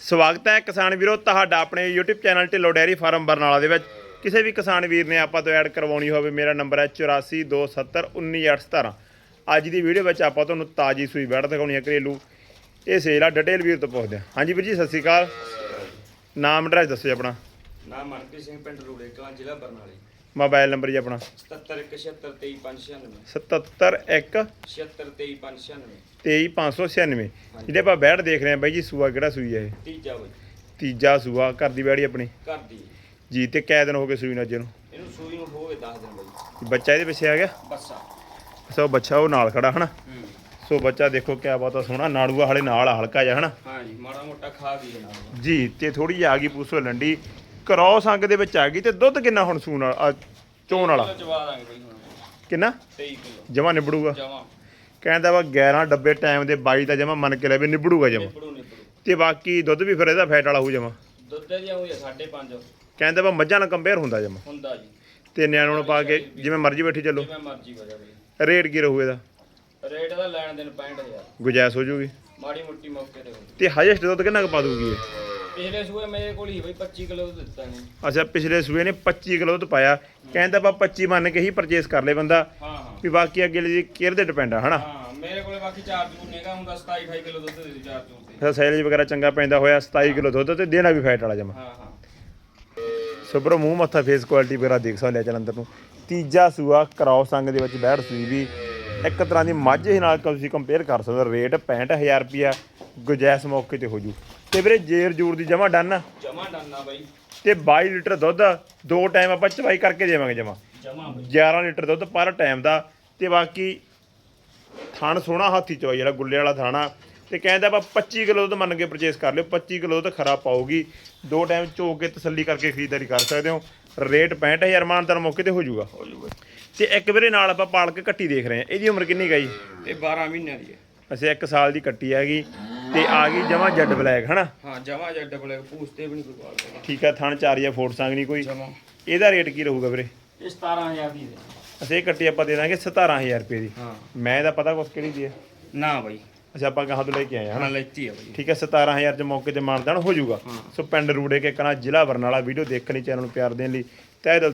ਸਵਾਗਤ ਹੈ ਕਿਸਾਨ ਵੀਰੋ ਤੁਹਾਡਾ ਆਪਣੇ YouTube channel Dhillon dairy farm Barnala ਦੇ ਵਿੱਚ। ਕਿਸੇ ਵੀ ਕਿਸਾਨ ਵੀਰ ਨੇ ਆਪਾਂ ਤੋਂ ਐਡ ਕਰਵਾਉਣੀ ਹੋਵੇ ਮੇਰਾ ਨੰਬਰ ਹੈ 8427191817 ਅੱਜ ਦੀ ਵੀਡੀਓ ਵਿੱਚ ਆਪਾਂ ਤੁਹਾਨੂੰ ਤਾਜੀ ਸੂਈ ਬੈੜ ਦਿਖਾਉਣੀ ਹੈ ਘਰੇਲੂ। ਇਹ ਸੇਲ ਆ ਡਿਟੇਲ ਵੀਰ ਤੋਂ ਪੁੱਛਦੇ ਹਾਂ। ਹਾਂਜੀ ਵੀਰ ਜੀ ਸਤਿ ਸ਼੍ਰੀ ਅਕਾਲ। ਨਾਮ ਐਡਰੈਸ ਦੱਸੋ ਜੀ ਆਪਣਾ। ਨਾਮ ਮਨਪ੍ਰੀਤ ਸਿੰਘ ਪਿੰਡ ਰੂੜੇ ਕਲਾਂ ਜ਼ਿਲ੍ਹਾ ਬਰਨਾਲੇ। ਮੋਬਾਈਲ ਨੰਬਰ ਜੀ ਆਪਣਾ। 7717233596 771 76233596 23596 ਜਿਹੜੇ ਆਪਾਂ ਬੈੜ ਦੇਖ ਰਹੇ ਹਾਂ ਬਾਈ ਜੀ ਸੂਆ ਕਿਹੜਾ ਸੂਈ ਹੈ ਇਹ? ਤੀਜਾ ਬਈ। ਤੀਜਾ ਸੂਆ ਘਰ ਦੀ ਬੈੜੀ ਆਪਣੀ? ਘਰ ਦੀ। ਜੀ ਤੇ ਕੈ ਦਿਨ ਹੋ ਗਏ ਸੂਈ ਨੂੰ ਅੱਜ ਨੂੰ ਇਹਨੂੰ ਸੂਈ ਨੂੰ ਹੋ ਗਏ 10 ਦਿਨ ਬਈ। ਬੱਚਾ ਇਹਦੇ ਪਿੱਛੇ ਆ ਗਿਆ? ਬੱਸਾ ਸੋ ਬੱਚਾ ਉਹ ਨਾਲ ਖੜਾ ਹਨਾ? ਹੂੰ। ਸੋ ਬੱਚਾ ਦੇਖੋ ਕਿਆ ਬਾਤ ਆ ਸੋਹਣਾ ਨਾੜੂਆ ਹਲੇ ਨਾਲ ਆ ਹਲਕਾ ਜਿਹਾ ਹਨਾ? ਹਾਂ ਜੀ ਮਾੜਾ ਮੋਟਾ ਖਾ ਗਈ ਇਹ ਨਾਲ ਜੀ ਤੇ ਥੋੜੀ ਜਿਹੀ ਆ ਗਈ ਪੂਸੋ ਲੰਡੀ। ਕਰੌਸ ਅੰਗ ਦੇ ਵਿੱਚ ਆ ਗਈ ਤੇ ਦੁੱਧ ਕਿੰਨਾ ਹੁਣ ਸੂਣ ਵਾਲਾ ਆ, ਚੋਣ ਵਾਲਾ? ਕਿਲੋ ਚਵਾ ਦਾਂਗੇ ਬਈ ਹੁਣ। ਕਿੰਨਾ? 23 ਕਿਲੋ। ਜਮਾ ਨਿਬੜੂਗਾ? ਜਮਾ। ਕਹਿੰਦਾ ਵਾ 11 ਡੱਬੇ ਟਾਈਮ ਦੇ 22 ਤਾਂ ਜਮਾ ਮੰਨ ਕੇ ਲੈ ਵੀ ਨਿਬੜੂਗਾ ਜਮਾ। ਤੇ ਬਾਕੀ ਦੁੱਧ ਵੀ ਫਿਰ ਇਹਦਾ ਫੈਟ ਵਾਲਾ ਹੋ ਜਮਾ। ਦੁੱਧ ਦੀ ਆਉਂ 5.5 ਕਹਿੰਦਾ ਵਾ ਮੱਝਾਂ ਨਾਲ ਕੰਪੇਅਰ ਹੁੰਦਾ ਜਮਾ। ਹੁੰਦਾ ਜੀ। ਤੇ ਨਿਆਣੋਂ ਨੂੰ ਪਾ ਕੇ ਜਿਵੇਂ ਮਰਜ਼ੀ ਬੈਠੀ ਚੱਲੋ। ਜਿਵੇਂ ਮਰਜ਼ੀ ਵਜਾ ਬਈ ਰੇਟ ਕੀ ਰਹੂ ਇਹਦਾ? ਰੇਟ ਦਾ ਲੈਣ ਦੇਣ 65000 ਗੁਜਾਇਸ਼ ਹੋ ਜੂਗੀ। ਮਾੜੀ ਮੁੱਟੀ ਮੌਕੇ ਤੇ ਹੋ ਤੇ ਹਾਈਐਸਟ ਦੁੱਧ ਕਿੰਨਾ ਕੁ ਪਾ ਦੂਗੀ ਇਹ? ਪਿਛਲੇ ਸੂਏ ਮੇਰੇ ਕੋਲ ਹੀ ਬਈ 25 ਕਿਲੋ ਦੁੱਧ ਦਿੱਤਾ ਨੇ ਅੱਛਾ ਪਿਛਲੇ ਸੂਏ ਨੇ 25 ਕਿਲੋ ਦੁੱਧ ਪਾਇਆ। ਕਹਿੰਦਾ ਆਪਾਂ 25 ਮੰਨ ਕੇ ਹੀ ਪਰਚੇਸ ਕਰ ਲੇ ਬੰਦਾ। ਹਾਂ ਹਾਂ। ਵੀ ਬਾਕੀ ਅੱਗੇ ਲਈ ਕੇਅਰ ਤੇ ਡਿਪੈਂਡ ਆ ਹਨਾ? ਹਾਂ ਮੇਰੇ ਕੋਲੇ ਬਾਕੀ ਚਾਰ ਜੂਨ ਨੇਗਾ ਹੁੰਦਾ 27 28 ਕਿਲੋ ਦੁੱਧ ਦੇ ਚਾਰ ਜੂਨ ਤੇ। ਫਿਰ ਸੈਲਜ ਵਗੈਰਾ ਚੰਗਾ ਪੈਂਦਾ ਹੋਇਆ 27 ਕਿਲੋ ਦੁੱਧ ਤੇ ਦੇਣਾ ਵੀ ਫੈਟ ਵਾਲਾ ਜਮਾ। ਹਾਂ ਮੂੰਹ ਮੱਥਾ ਫੇਸ ਕੁਆਲਿਟੀ ਵਗੈਰਾ ਦੇਖ ਸਕਦੇ ਆ ਚਲੰਦਰ ਨੂੰ। ਤੀਜਾ ਸੂਆ ਕਰਾਉ ਸੰਗ ਦੇ ਵਿੱਚ ਬੈਠ ਸੂਈ ਵੀ। ਇੱਕ ਤਰ੍ਹਾਂ ਦੀ ਮੱਝ ਨਾਲ ਤੁਸੀਂ ਕੰਪੇਅਰ ਕਰ ਸਕਦੇ ਹੋ ਰੇਟ 65000 ਰੁਪਿਆ ਗੁਜੈਸ ਮੌਕੇ ਤੇ ਹੋ ਜੂ। ਤੇ ਵੀਰੇ ਜੇਰ ਜੂਰ ਦੀ ਜਮਾ ਡਨ ਜਮਾ ਡੰਨਾ ਬਾਈ। ਤੇ 22 ਲੀਟਰ ਦੁੱਧ ਦੋ ਟਾਈਮ ਆਪਾਂ ਚਵਾਈ ਕਰਕੇ ਦੇਵਾਂਗੇ ਜਮਾ। ਜਮਾ ਬਾਈ। 11 ਲੀਟਰ ਦੁੱਧ ਪਰ ਟਾਈਮ ਦਾ ਤੇ ਬਾਕੀ ਥਣ ਸੋਹਣਾ ਹਾਥੀ ਚੋਈ ਜਿਹੜਾ ਗੁੱਲੇ ਵਾਲਾ ਥਾਣਾ ਤੇ ਕਹਿੰਦਾ ਆਪਾਂ 25 ਕਿਲੋ ਦੁੱਧ ਮੰਨ ਕੇ ਪਰਚੇਸ ਕਰ ਲਿਓ 25 ਕਿਲੋ ਦੁੱਧ ਖਰਾ ਪਾਉਗੀ ਦੋ ਟਾਈਮ ਚੋ ਕੇ ਤਸੱਲੀ ਕਰਕੇ ਖਰੀਦਦਾਰੀ ਕਰ ਸਕਦੇ ਹੋ। ਰੇਟ 65000 ਮਾਨਦਾਰ ਮੌਕੇ ਤੇ ਹੋ ਜਾਊਗਾ। ਹੋ ਜਾਊਗਾ ਤੇ ਇੱਕ ਵੀਰੇ ਨਾਲ ਆਪਾਂ ਪਾਲ ਕੇ ਕੱਟੀ ਦੇਖ ਰਹੇ ਹਾਂ। ਇਹਦੀ ਉਮਰ ਕਿੰਨੀ ਗਈ ਇਹ 12 ਮਹੀਨਿਆਂ ਦੀ ਹੈ ਅਸੀਂ 1 ਸਾਲ ਦੀ ਕੱਟੀ ਹੈਗੀ ਤੇ ਆ ਗਈ ਜਮਾ ਜੱਡ ਬਲੈਕ ਹਨਾ? ਹਾਂ ਜਮਾ ਜੱਡ ਬਲੇ ਪੂਛਤੇ ਵੀ ਨਹੀਂ ਕੋਈ ਬਾਲ ਠੀਕ ਆ ਥਣ ਚਾਰੀਆ ਫੋਟ ਸੰਗ ਨਹੀਂ ਕੋਈ। ਜਮਾ। ਇਹਦਾ ਰੇਟ ਕੀ ਰਹੂਗਾ ਵੀਰੇ? ਇਹ 17000 ਦੀ ਅਸੀਂ ਇਹ ਕੱਟੀ ਆਪਾਂ ਦੇ ਦਾਂਗੇ 17000 ਰੁਪਏ ਦੀ। ਹਾਂ। ਮੈਂ ਇਹਦਾ ਪਤਾ ਕੁਛ ਕਿਹੜੀ ਦੀ ਹੈ? ਨਾ ਬਾਈ। ਅੱਛਾ ਆਪਾਂ ਕਹਾਂ ਤੋਂ ਲੈ ਕੇ ਆਏ ਹਾਂ ਹਨਾ? ਹਾਂ ਲੈਤੀ ਹੈ ਬਾਈ। ਠੀਕ ਹੈ 17000 ਚ ਮੌਕੇ ਤੇ ਮਾਨਦਾਨ ਹੋ ਜਾਊਗਾ। ਸੋ ਪਿੰਡ ਰੂੜੇ ਕੇ ਕਣਾ ਜ਼ਿਲ੍ਹਾ ਬਰਨਾਲਾ ਵੀਡੀਓ ਦੇਖਣ ਲਈ ਚੈਨਲ ਨੂੰ ਪਿਆਰ ਦੇਣ ਲਈ ਤਹਿ ਦਿਲ